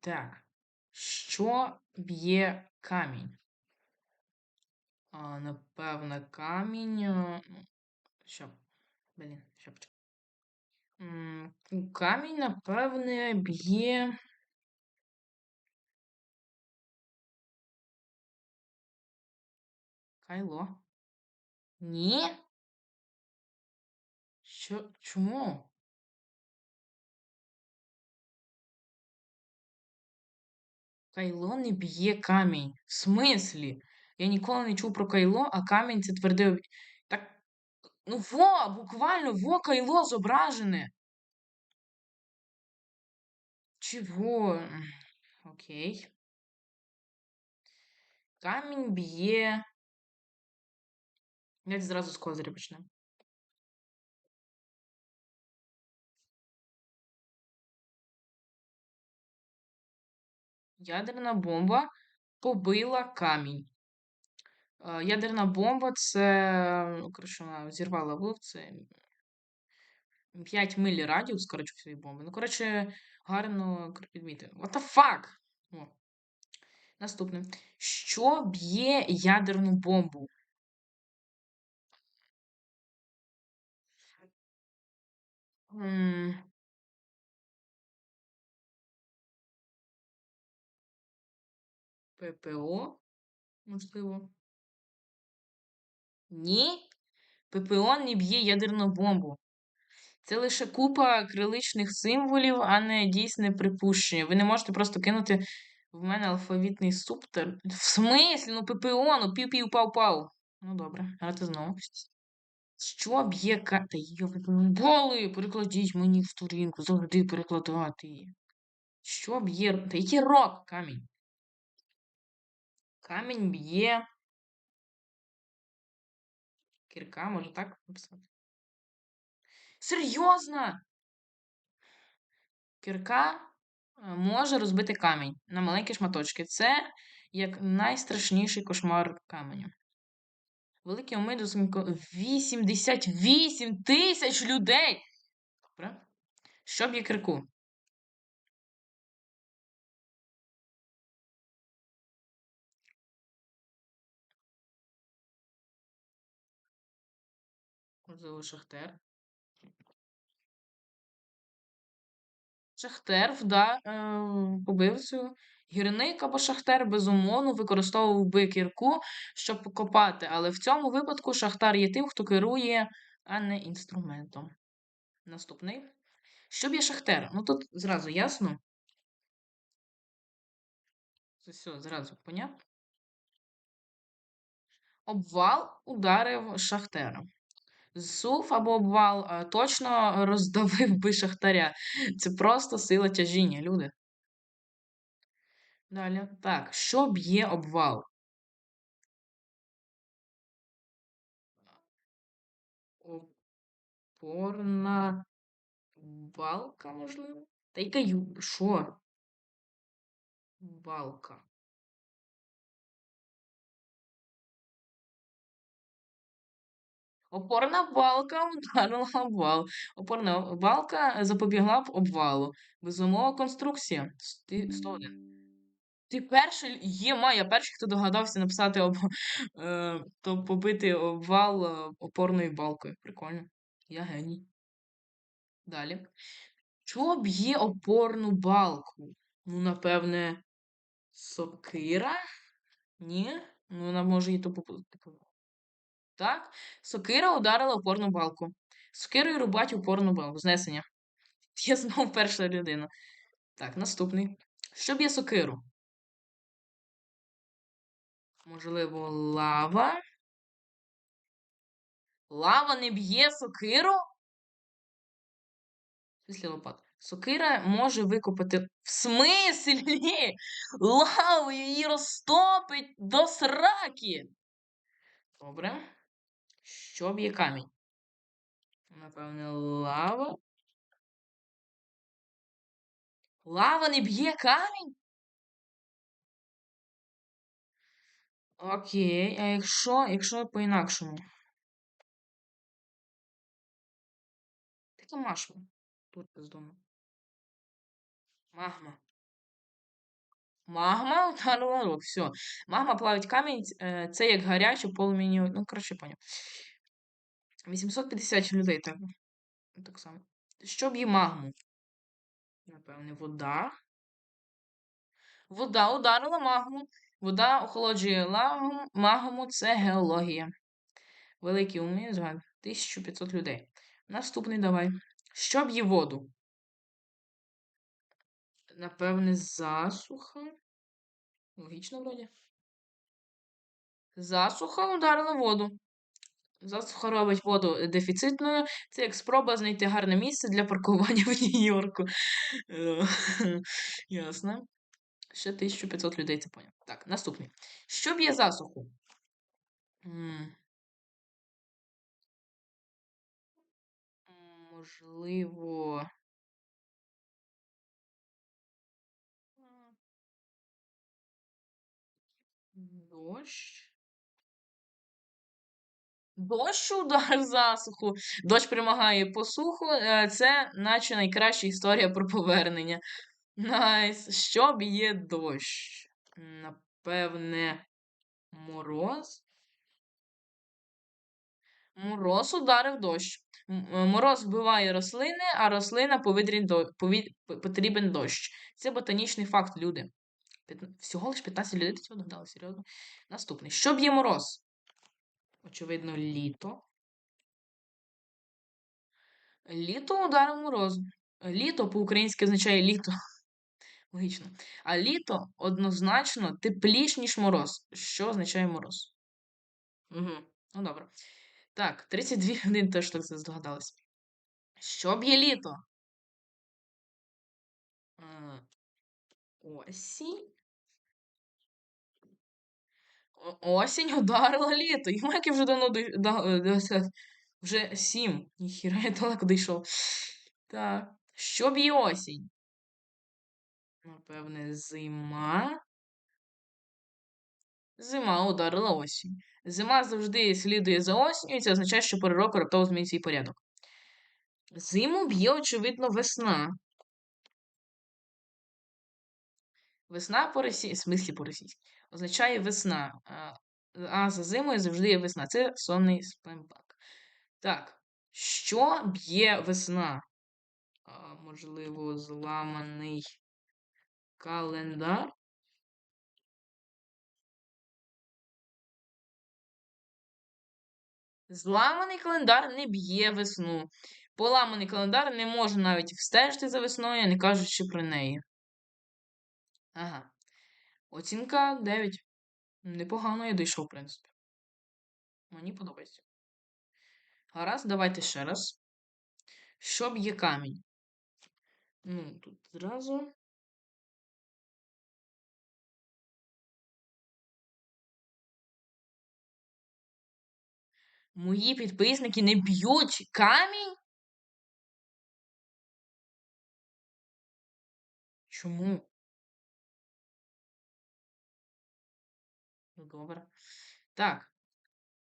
Так. Що б'є камінь? А, напевно, камінь. е, Що? Блін, що ну, Камінь, напевне, б'є. Кайло. Ні? Що? Чому? Кайло не б'є камінь. В смислі? Я ніколи не чув про кайло, а камінь це твердий. Так. Ну во, буквально, во кайло зображене. Чого? Окей. Камінь б'є. Давайте зразу з козиря почнемо. Ядерна бомба побила камінь. Е, Ядерна бомба це. Ну, коротше, вона зірвала вив, це 5 миль радіус, коротше, цієї бомби. Ну, коротше, гарно підмітив. What the fuck? О. Наступне. Що б'є ядерну бомбу? М, ППО? Можливо. Ні. ППО не б'є ядерну бомбу. Це лише купа криличних символів, а не дійсне припущення. Ви не можете просто кинути в мене алфавітний суптер. В смислі? Ну ППО, ну пів-пів пау-пау. Ну добре, грати знову. Що б'є. Та боли! Перекладіть мені в сторінку, завжди перекладати її. Що б'є. Та який рок камінь? Камінь б'є. Кірка, може так написати? Серйозно? Кірка е, може розбити камінь на маленькі шматочки. Це як найстрашніший кошмар каменю. Великий умид 88 тисяч людей! Добре. Що б'є кірку? Можливо, Шахтер. Шахтер вда, е, побив цю. Гірник або шахтер, безумовно, використовував би кірку, щоб копати. Але в цьому випадку шахтар є тим, хто керує, а не інструментом. Наступний. Що б'є шахтер? Ну тут зразу ясно. Це все, зразу понятно. Обвал ударив шахтера. Зсув або обвал точно роздавив би шахтаря. Це просто сила тяжіння, люди. Далі. Так, що б'є обвал? Опорна балка, можливо? Та яка ю... Що? Балка. Опорна балка ударила обвал. Опорна балка запобігла б обвалу. Безумова конструкція. Сти- 101. Ти перший єма, я перший, хто догадався написати об, е, то побити обвал е, опорною балкою. Прикольно. Я геній. Далі. Що б'є опорну балку? Ну, напевне, сокира? Ні? Ну, вона може її то попустити. Так? Сокира ударила опорну балку. Сокирою рубать опорну балку. Знесення. Я знову перша людина. Так, наступний. Що б'є сокиру? Можливо, лава. Лава не б'є сокиру? Після лопат. Сокира може викопати. В смислі? Лаву її розтопить до сраки. Добре. Що б'є камінь? Напевне, лава. Лава не б'є камінь? Окей, а якщо, якщо по-інакшому? Таке машма. Тут бездомно. Магма. Магма ударила. Все. Магма плавить камінь. е, Це як гаряче полум'яні. Ну, коротше, поняв. 850 людей так. Так само. Що б'є магму? Напевне, вода. Вода ударила магму. Вода охолоджує лагу. Магму це геологія. Великий уми, згад. 1500 людей. Наступний давай. Що б'є воду? Напевне, засуха. Логічно вроді. Засуха ударила воду. Засуха робить воду дефіцитною. Це як спроба знайти гарне місце для паркування в Нью-Йорку. Е, Ясно. Ще 1500 людей це поняв. Так, наступний. Що б'є засуху? Можливо. Дощ. Дощ ударив засуху. Дощ перемагає посуху. Е, Це наче найкраща історія про повернення. Найс. Що б'є дощ? Напевне, мороз. Мороз ударив дощ. Е, Мороз вбиває рослини, а рослина повітрян до... пові- потрібен дощ. Це ботанічний факт, люди. Всього лиш 15 людей до цього догадали, серйозно. Наступний. Що б'є мороз? Очевидно, літо. Літо ударив мороз. Літо по-українськи означає літо. Логічно. А літо однозначно тепліш, ніж мороз. Що означає мороз? Угу. Ну добре. Так, 32 години теж так здогадались. Що б'є літо? Е, Осінь. Осінь ударила літо. Йому як вже давно да- е, вже сім. Ніхіра, я далеко дійшов. Так. Що б'є осінь? Напевне, зима. Зима ударила осінь. Зима завжди слідує за осінню, і це означає, що пори року раптово змінить свій порядок. Зиму б'є, очевидно, весна. Весна по-російськи, в смислі по-російськи, означає весна. А, за зимою завжди є весна. Це сонний сплембак. Так. Що б'є весна? Можливо, зламаний календар. Зламаний календар не б'є весну. Поламаний календар не може навіть встежити за весною, не кажучи про неї. Ага. Оцінка 9. Непогано я дійшов, в принципі. Мені подобається. Гаразд, давайте ще раз. Що б'є камінь? Ну, тут зразу. Мої підписники не б'ють камінь? Чому? Добре. Так.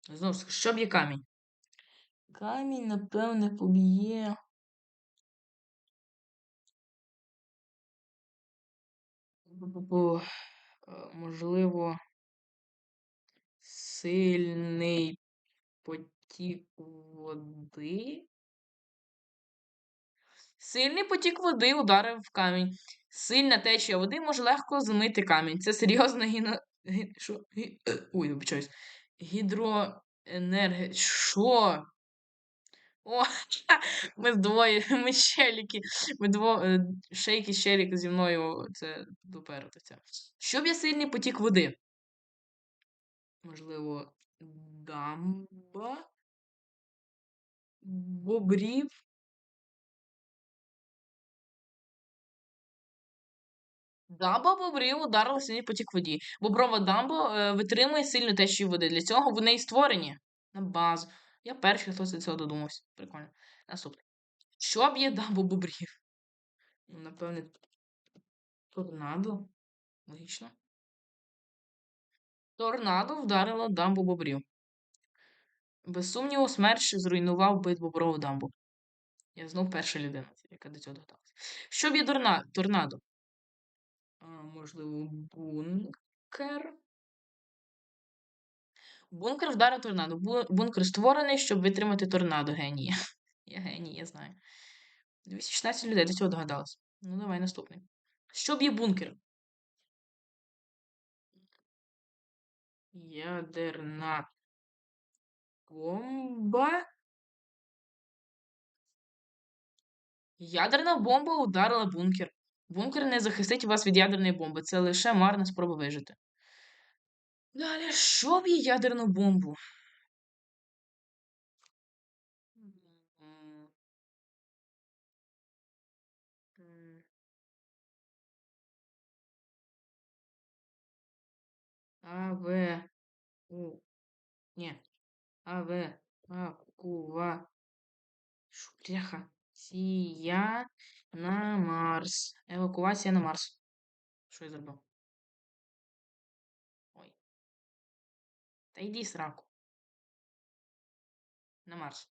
Знову ж таки, що б'є камінь? Камінь, напевне, поб'є. Е, Можливо, сильний потік води. Сильний потік води ударив в камінь. Сильна течія води може легко змити камінь. Це серйозна. Що? Гі... е, Ой, вибачаюсь. Гідроенерги. Що? О, ми двоє, ми щеліки. Ми дво... е, шейки щеліки зі мною це доперетися. Що б'є сильний потік води? Можливо, дамба? Бобрів? Дамба бобрів ударила сильний потік воді. Боброва дамба е, витримує сильну течію води. Для цього вони і створені на базу. Я перший, хто до цього додумався. Прикольно. Наступний. Що б'є дамбу бобрів? Ну, Напевне, торнадо. Логічно. Торнадо вдарило дамбу бобрів. Без сумніву, смерч зруйнував бит боброву дамбу. Я знов перша людина, яка до цього догадалася. Що б'є торна- торнадо? Можливо, бункер. Бункер вдарив торнадо. Бункер створений, щоб витримати торнадо. Генії. Я геній, я знаю. 216 людей до цього догадалось. Ну, давай наступний. Що б'є бункер? Ядерна бомба. Ядерна бомба ударила бункер. Бункер не захистить вас від ядерної бомби. Це лише марна спроба вижити. Далі, що б'є ядерну бомбу? А, В, У. Ні. А, В, А, Ку, Ва. Шу, Сія на Марс. Евакуація на Марс. Що я зробив? Ой. Та йди сраку. На Марс.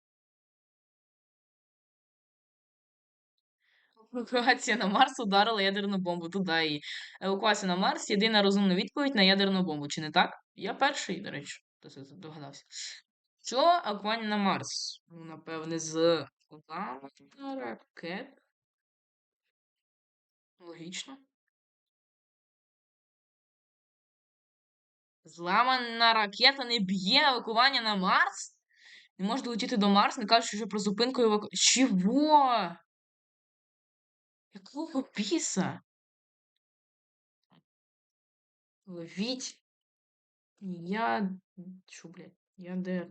Евакуація на Марс ударила ядерну бомбу. Туди її. Евакуація на Марс єдина розумна відповідь на ядерну бомбу. Чи не так? Я перший, до речі, догадався. Що евакуація на Марс? Ну, напевне, з ударом ракет. Логічно. Зламана ракета не б'є евакування на Марс? Не може долетіти до Марс, не кажучи вже про зупинку еваку... Чого? Якого біса? Ловіть. Я. Що, блядь? Ядер.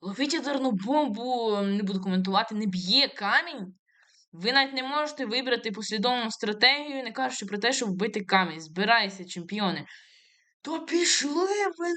Ловіть ядерну бомбу, не буду коментувати, не б'є камінь. Ви навіть не можете вибрати послідовну стратегію, не кажучи про те, щоб вбити камінь. Збирайся, чемпіони. То пішли ви